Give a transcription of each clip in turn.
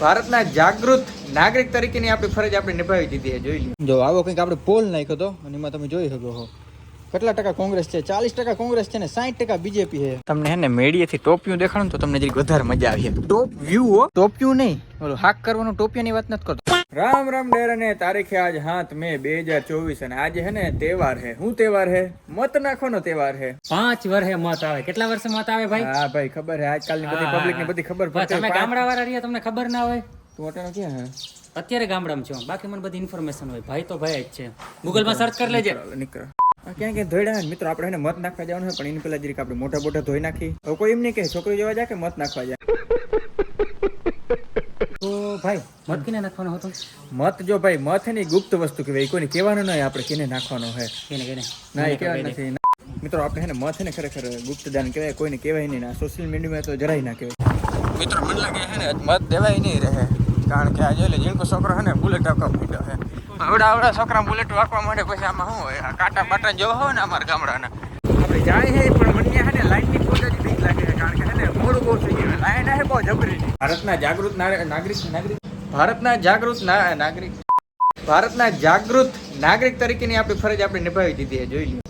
ભારતના જાગૃત નાગરિક તરીકેની આપણી ફરજ આપણે નિભાવી દીધી જોઈ લો જો આવો કંઈક આપણે પોલ નાખ્યો હતો અને એમાં તમે જોઈ શકો છો કેટલા ટકા કોંગ્રેસ છે? ચાલીસ ટકા કોંગ્રેસ છે ને સાઠ ટકા બીજેપી છે. તમને હે ને મેડિયાથી ટોપિયું દેખાડું તો તમને જરીક વધારે મજા આવી ટોપ વ્યૂ હો. ટોપિયું નહીં. ઓલું હાક કરવાનું ટોપિયાની વાત નથી કરતો. રામ રામ ડેર અને તારીખે આજ હાથ મે બે હજાર ચોવીસ અને આજે હે ને તહેવાર હે. હું તહેવાર હે? મત નાખવાનો તહેવાર હે. પાંચ વર્ષે મત આવે. કેટલા વર્ષે મત આવે ભાઈ? હા ભાઈ ખબર હે. આજકાલની બધી પબ્લિક ને બધી ખબર પડે તમે ગામડા વાળા રહ્યા તમને ખબર ના હોય? તું અટાણે ક્યાં હે? અત્યારે ગામડામાં છો. બાકી મને બધી ઇન્ફોર્મેશન હોય. ભાઈ તો ભાઈ જ છે. ગૂગલમાં સર્ચ કરી લેજે. નીકળ ક્યાં ક્યાં ધોઈડા હે ને? મિત્રો આપણે એને મત નાખવા જવાનું છે પણ એની પેલા જરીક આપણે મોટા મોટા ધોઈ નાખી. તો કોઈ એમ નહીં કે છોકરી જોવા જાય કે મત નાખવા જાય? ભાઈ મત કિને નાખવાનો હતો? મત જો ભાઈ મતની ગુપ્ત વસ્તુ કહેવાય. કોઈ કોઈને કહેવાનું નહીં આપણે કેને નાખવાનો હે? કેને કેને? ના એ કહેવાનું નથી. મિત્રો આપણે હેને મત ને ખરેખર ગુપ્તદાન કહેવાય કોઈને કહેવાય નહીં ના સોશિયલ મીડિયામાં તો જરાય ના કહેવાય. મિત્રો મને લાગે હે ને મત દેવાય નહીં રહે. કારણ કે આજે જીણકો છોકરો હે ને બુલેટ આપવા માંડ્યો હે. આવડા આવડા છોકરા બુલેટ આપવા માંડે પછી આમાં શું હોય? આ કાંટા બાટા જોવા હોય ને અમારા ગામડાના. આપણે જાય છે પણ મને હે ને લાઈનની ખૂબ જ બીક લાગે છે કારણ કે હે ને મોડું બહુ થઈ ગયું. લાઈન હે બહુ જબરી. ભારતના જાગૃત નાગરિક નાગરિક. ભારતના જાગૃત ના- નાગરિક. ભારતના જાગૃત નાગરિક તરીકેની આપણી ફરજ આપણે નિભાવી દીધી છે જોઈ લો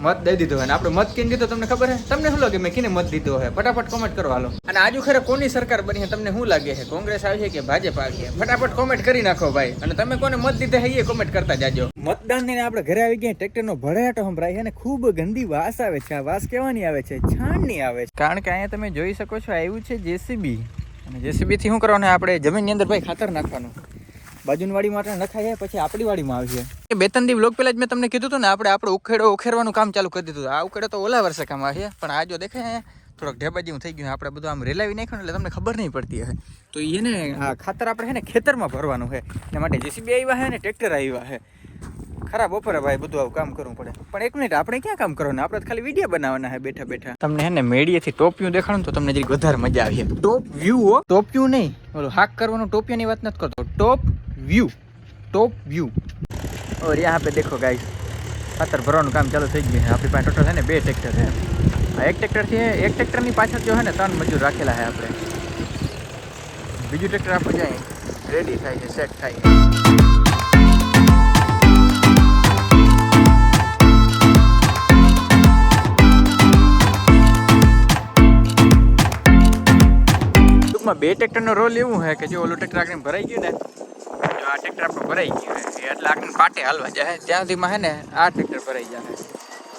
મત દઈ દીધો અને આપણે મત કેમ દીધો તમને ખબર છે તમને શું લાગે? મેં કીને મત દીધો હોય? ફટાફટ કોમેન્ટ કરો હાલો. અને આજુ ખરે કોની સરકાર બની તમને શું લાગે છે કોંગ્રેસ આવી છે કે ભાજપ આવી છે ફટાફટ કોમેન્ટ કરી નાખો ભાઈ. અને તમે કોને મત દીધા હૈયે એ કોમેન્ટ કરતા જાજો. મતદાન ને આપણે ઘરે આવી ગયા ટ્રેક્ટર નો ભરાટો સંભળાય છે અને ખૂબ ગંદી વાસ આવે છે. આ વાસ કેવાની આવે છે? છાણની આવે છે. કારણ કે અહીંયા તમે જોઈ શકો છો, આવ્યું છે જેસીબી. અને જેસીબી થી શું કરવાનું આપણે જમીનની અંદર ભાઈ ખાતર નાખવાનું. બાજુની વાડી માટે નખાય પછી આપણી વાડીમાં આવીએ બે ત્રણ દિવસ પહેલા જ મેં તમને કીધું હતું ને આપણે આપણે ઉખેડો ઉખેરવાનું કામ ચાલુ કરી દીધું. આ ઉખેડો તો ઓલા વર્ષે કામ આવે પણ આ જો દેખાય થોડોક ઢેબા જેવું થઈ ગયું આપણે બધું આમ રેલાવી નાખ્યું એટલે તમને ખબર નહીં પડતી હે તો એને આ ખાતર આપણે છે ને ખેતરમાં ભરવાનું છે. એના માટે જેસીબી આવ્યા છે ને ટ્રેક્ટર આવ્યા છે. ખરાબ બપોરે ભાઈ બધું આવું કામ કરવું પડે. પણ એક મિનિટ આપણે ક્યાં કામ કરવાનું? આપણે ખાલી વીડિયો બનાવવાના છે બેઠા બેઠા. તમને હે ને મેડીએથી ટોપિયું દેખાડું તો તમને જરીક વધારે મજા આવી ટોપ વ્યૂ હો. ટોપિયું નહીં. ઓલું હાક કરવાનું ટોપિયાની વાત નથી કરતો. ટોપ વ્યૂ ટોપ વ્યૂ ઓર યહાં પે દેખો ગાઈસ ખાતર ભરવાનું કામ ચાલુ થઈ ગયું છે આપણી પાસે ટોટલ છે ને બે ટ્રેક્ટર છે એક ટ્રેક્ટરથી એક ટ્રેક્ટરની પાછળ જો છે ને ત્રણ મજૂર રાખેલા છે આપણે બીજું ટ્રેક્ટર આપણે જાય રેડી થાય છે સેટ થાય છે ટૂંકમાં બે ટ્રેક્ટરનો રોલ એવું છે કે જો ઓલું ટ્રેક્ટર આગળ ભરાઈ ગયું ને આ ટ્રેક્ટર આપણું ભરાઈ ગયું એટલે આગળ પાટે હાલવા જાય. ત્યાં સુધીમાં હે ને આ ટ્રેક્ટર ભરાઈ જાય.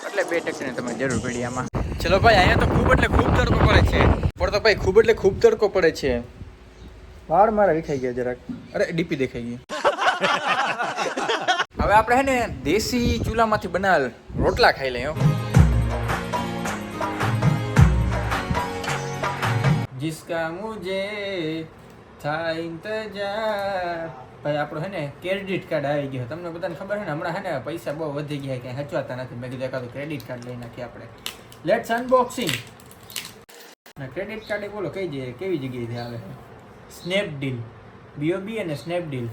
એટલે બે ટ્રેક્ટરની તમે જરૂર પડી આમાં. ચલો ભાઈ અહીંયા તો ખૂબ એટલે ખૂબ તડકો પડે છે. પણ તો ભાઈ ખૂબ એટલે ખૂબ તડકો પડે છે. વાળ મારા વિખાઈ ગયા જરાક. અરે ડીપી દેખાઈ ગઈ. હવે આપણે હે ને દેશી ચૂલામાંથી બનાવેલ રોટલા ખાઈ લઈએ જિસકા મુજે થાય ઇંતજાર. ભાઈ, આપણો હે ને ક્રેડિટ કાર્ડ આવી ગયો. તમને બધાને ખબર છે ને, હમણાં હે ને પૈસા બહુ વધી ગયા કે હચવાતા નથી. મેં કીધું એકાદું ક્રેડિટ કાર્ડ લઈ નાખીએ આપણે. લેટ્સ અનબોક્સિંગ ક્રેડિટ કાર્ડ એ બોલો, કઈ જગ્યાએ, કેવી જગ્યાએથી આવે? છે સ્નેપડીલ બીઓબી અને સ્નેપડીલ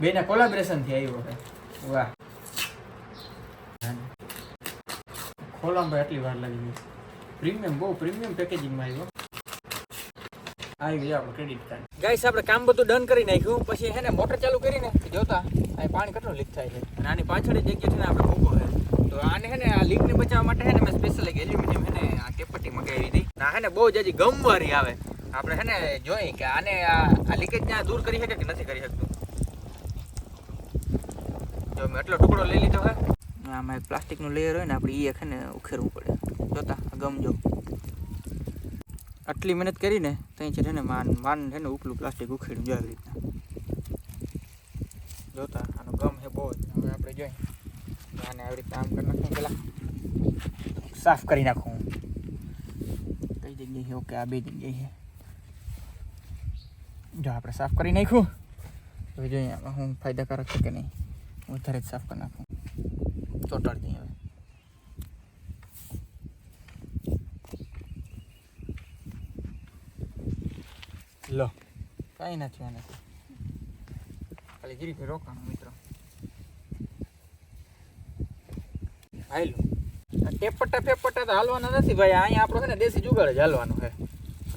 બેના કોલાબ્રેશનથી આવ્યો છે વાહ. ખોલવામાં એટલી વાર લાગી ગઈ. પ્રીમિયમ બહુ પ્રીમિયમ પેકેજિંગમાં આવ્યો. આવી ગયો આપણું ક્રેડિટ કાર્ડ ગાઈસ આપણે કામ બધું ડન કરી નાખ્યું. પછી હે ને મોટર ચાલુ કરીને, જોતા આ પાણી કેટલું લીક થાય છે. અને આની પાછળ જગ્યા છે ને આપણે મૂકો છે. તો આને હે ને આ લીકને બચાવવા માટે હે ને મેં સ્પેશિયલ એક એલ્યુમિનિયમ હે ને આ કેપટી મગાવી હતી. ના હે ને બહુ જ હજી ગમવારી આવે. આપણે હે ને જોઈ કે આને આ લીકેજ ત્યાં દૂર કરી શકે કે નથી કરી શકતું. જો મેં એટલો ટુકડો લઈ લીધો હે. આમાં એક પ્લાસ્ટિકનું લેયર હોય ને આપણે એ એક હે ને ઉખેરવું પડે. જોતા, આ ગમ જો આટલી મહેનત કરીને ત્યાં છે ને માન માન છે ને ઉપલું પ્લાસ્ટિક ઉખેડ્યું જાય રીતના. જોતા, આનો ગમ છે બહુ જ. હવે આપણે જોઈએ આને આવી રીતે આમ કરી નાખું પેલા. સાફ કરી નાખું કઈ જગ્યાએ ઓકે, આ બે જગ્યાએ છે. જો આપણે સાફ કરી નાખ્યું. હવે જોઈએ હું ફાયદાકારક છે કે નહીં. વધારે જ સાફ કરી નાખું. ચોટાડી દઈએ હવે. લો. કાંઈ નથી આને ખાલી ગીરી રોકાણ, મિત્રો. હાલો. આ ટેપટ્ટા ફેપટ્ટા તો હાલવાના નથી ભાઈ. અહીંયા આપણો છે ને દેશી જુગાડ જ હાલવાનો છે.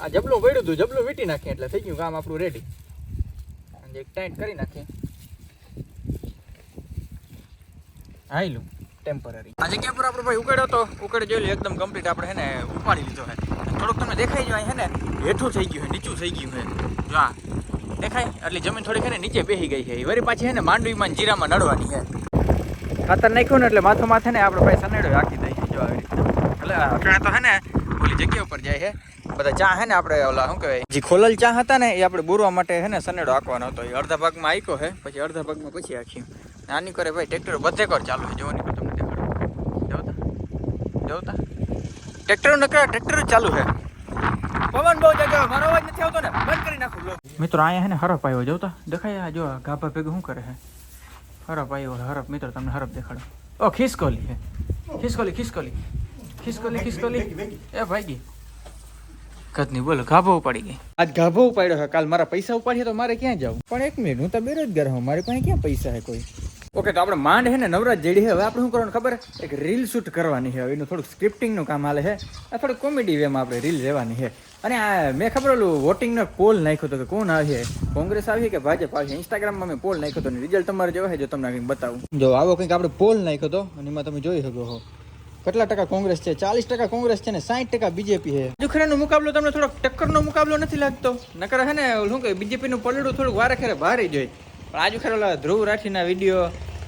આ જબલું પડ્યું હતું જબલું વીટી નાખીએ એટલે થઈ ગયું કામ આપણું રેડી એક ટાઈટ કરી નાખીએ હાઈલું ટેમ્પરરી આજે જગ્યા પર આપણો ભાઈ ઉકેડ્યો તો ઉકેડ જોઈ લો એકદમ કમ્પ્લીટ આપણે છે ને ઉપાડી લીધો છે. થોડુંક તમને દેખાઈ જાય હે ને, હેઠું થઈ ગયું છે નીચું થઈ ગયું છે જો આ દેખાય એટલે જમીન થોડીક હે ને નીચે બેસી ગઈ છે એ વળી પાછી હે ને માંડવીમાં ને જીરામાં નડવાની છે ખાતર નાખ્યું ને એટલે માથો માથે ને આપણે ભાઈ સનેડો રાખી દઈએ જો આવી રીતે. એટલે અટાણે તો હે ને ઓલી જગ્યા ઉપર જાય છે બધા ચા હે ને આપણે ઓલા શું કહેવાય, જે ખોલલ ચા હતા ને એ આપણે બોરવા માટે હે ને સનેડો આંકવાનો હતો. એ અડધા ભાગમાં આંક્યો છે પછી અડધા ભાગમાં પછી આંખ્યું આની કરે ભાઈ, ટ્રેક્ટર બધે કર ચાલુ છે જોવાની પર તમને દેખાડો. જોતા જોતા ટ્રેક્ટર નકરા ટ્રેક્ટર ચાલુ છે. પવન બહુ જગ્યા મારો અવાજ નથી આવતો ને. બંધ કરી નાખું મિત્રો અહીંયા હે ને હરફ આવ્યો જોતા દેખાય આ જો ગાભા ભેગું શું કરે છે? હરફ આવ્યો હરફ. મિત્રો તમને હરફ દેખાડો. ઓ ખિસકોલી હે ખિસકોલી ખિસકોલી. ખિસકોલી ખિસકોલી. એ ભાગી. કદની બોલો ગાભો ઉપાડી ગઈ. આજ ગાભો ઉપાડ્યો છે. કાલ મારા પૈસા ઉપાડીએ તો મારે ક્યાં જવું? પણ એક મિનિટ હું તો બેરોજગાર હું મારી પાસે ક્યાં પૈસા છે કોઈ? ઓકે, તો આપણે માંડ હે ને નવરાજ જેડી હવે આપણે શું કરવાનું ખબર? એક રીલ શૂટ કરવાની છે હવે એનું થોડુંક સ્ક્રિપ્ટિંગનું કામ હાલે છે આ થોડુંક કોમેડી વેમાં આપણે રીલ લેવાની છે અને આ મેં ખબર ઓલું વોટિંગનો પોલ નાખ્યો હતો કે કોણ આવે? કોંગ્રેસ આવી કે ભાજપ આવી? ઇન્સ્ટાગ્રામમાં મેં પોલ નાખ્યો હતો રિઝલ્ટ તમારે જોવા જો તમને કંઈક બતાવું. જો, આવો કંઈક આપણે પોલ નાખ્યો હતો અને એમાં તમે જોઈ શકો છો કેટલા ટકા કોંગ્રેસ છે? ચાલીસ ટકા કોંગ્રેસ છે ને સાઠ ટકા બીજેપી છે. દુખરાનો મુકાબલો તમને થોડોક ટક્કરનો મુકાબલો નથી લાગતો? નકર હે ને શું કે બીજેપીનું પલડું થોડુંક વારે ખેરે ભારે જોઈ પણ આજુ ખેર ઓલા ધ્રુવ રાઠીના વીડિયો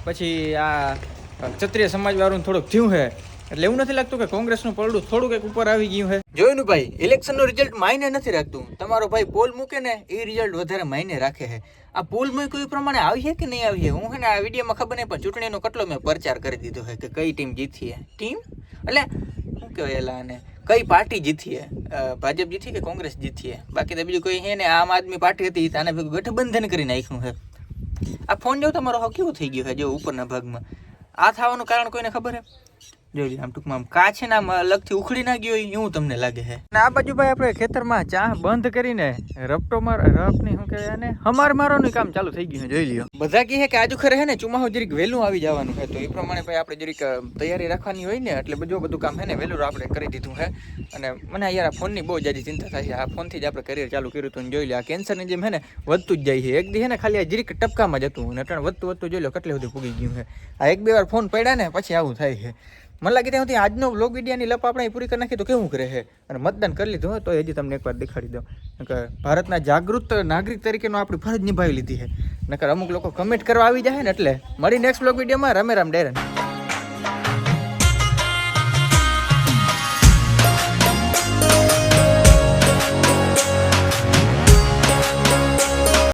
પછી આ ક્ષત્રિય સમાજ વાળું થોડુંક થયું છે. એટલે એવું નથી લાગતું કે કોંગ્રેસનું પલડું થોડુંક એક ઉપર આવી ગયું છે. જોયું ભાઈ, ઇલેક્શનનું રિઝલ્ટ માયને નથી રાખતું. તમારો ભાઈ પોલ મૂકે ને, એ રિઝલ્ટ વધારે માયને રાખે છે. આ પોલ મૂક્યું કોઈ પ્રમાણે આવી છે કે નહીં આવી છે? હું છે ને આ વિડીયોમાં ખબર નહીં, પણ ચૂંટણીનો કેટલો મેં પ્રચાર કરી દીધો છે કે કઈ ટીમ જીતી છે ટીમ એટલે શું કહેવાય એલા આને? કઈ પાર્ટી જીતી છે ભાજપ જીતી કે કોંગ્રેસ જીતી છે બાકી તો બીજું કોઈ છે ને, આમ આદમી પાર્ટી હતી આને ભેગું ગઠબંધન કરી નાખ્યું છે. આ ફોન જેવો તમારો હાવ કેવો થઈ ગયો છે જો ઉપરના ભાગમાં આ થવાનું કારણ કોઈને ખબર છે જોઈ આમ ટૂંકમાં કાચ છે ને આમ અલગથી ઉખડી ના ગયો હોય એવું તમને લાગે છે ને આ બાજુ ભાઈ આપણે ખેતરમાં ચા બંધ કરીને રપટો માર રપની શું કહેવાય આને? હમાર મારવાનું કામ ચાલુ થઈ ગયું જોઈ લ્યો. બધા કહે કે આજુ ખરે હે ને ચુમાહો જરીક વહેલું આવી જવાનું છે તો એ પ્રમાણે ભાઈ આપણે જરીક તૈયારી રાખવાની હોય ને એટલે બધું બધું કામ છે ને વહેલું આપણે કરી દીધું છે અને મને યાર આ ફોનની બહુ જાજી ચિંતા થાય છે આ ફોનથી જ આપણે કરિયર ચાલુ કર્યું હતું જોઈ લે આ કેન્સરની જેમ હે ને વધતું જ જાય છે. એક દી હે ને ખાલી આ જરીક ટપકામાં જતું અને અટાણે વધતું વધતું જોઈ લો કેટલે બધું પૂગી ગયું છે આ એક બે વાર ફોન પડ્યા ને પછી આવું થાય છે. મને લાગે ત્યાં સુધી આજનો બ્લોગ વિડીયાની લપ આપણે પૂરી કરી નાખી, તો કેવું કરે અને મતદાન કરી લીધું હોય, તો હજી તમને એકવાર દેખાડી દઉં. કે ભારતના જાગૃત નાગરિક તરીકેનો આપણી ફરજ નિભાવી લીધી છે. નકર અમુક લોકો કમેન્ટ કરવા આવી જાય ને એટલે મળી નેક્સ્ટ બ્લોગ વિડીયોમાં, રમે રામ ડેરન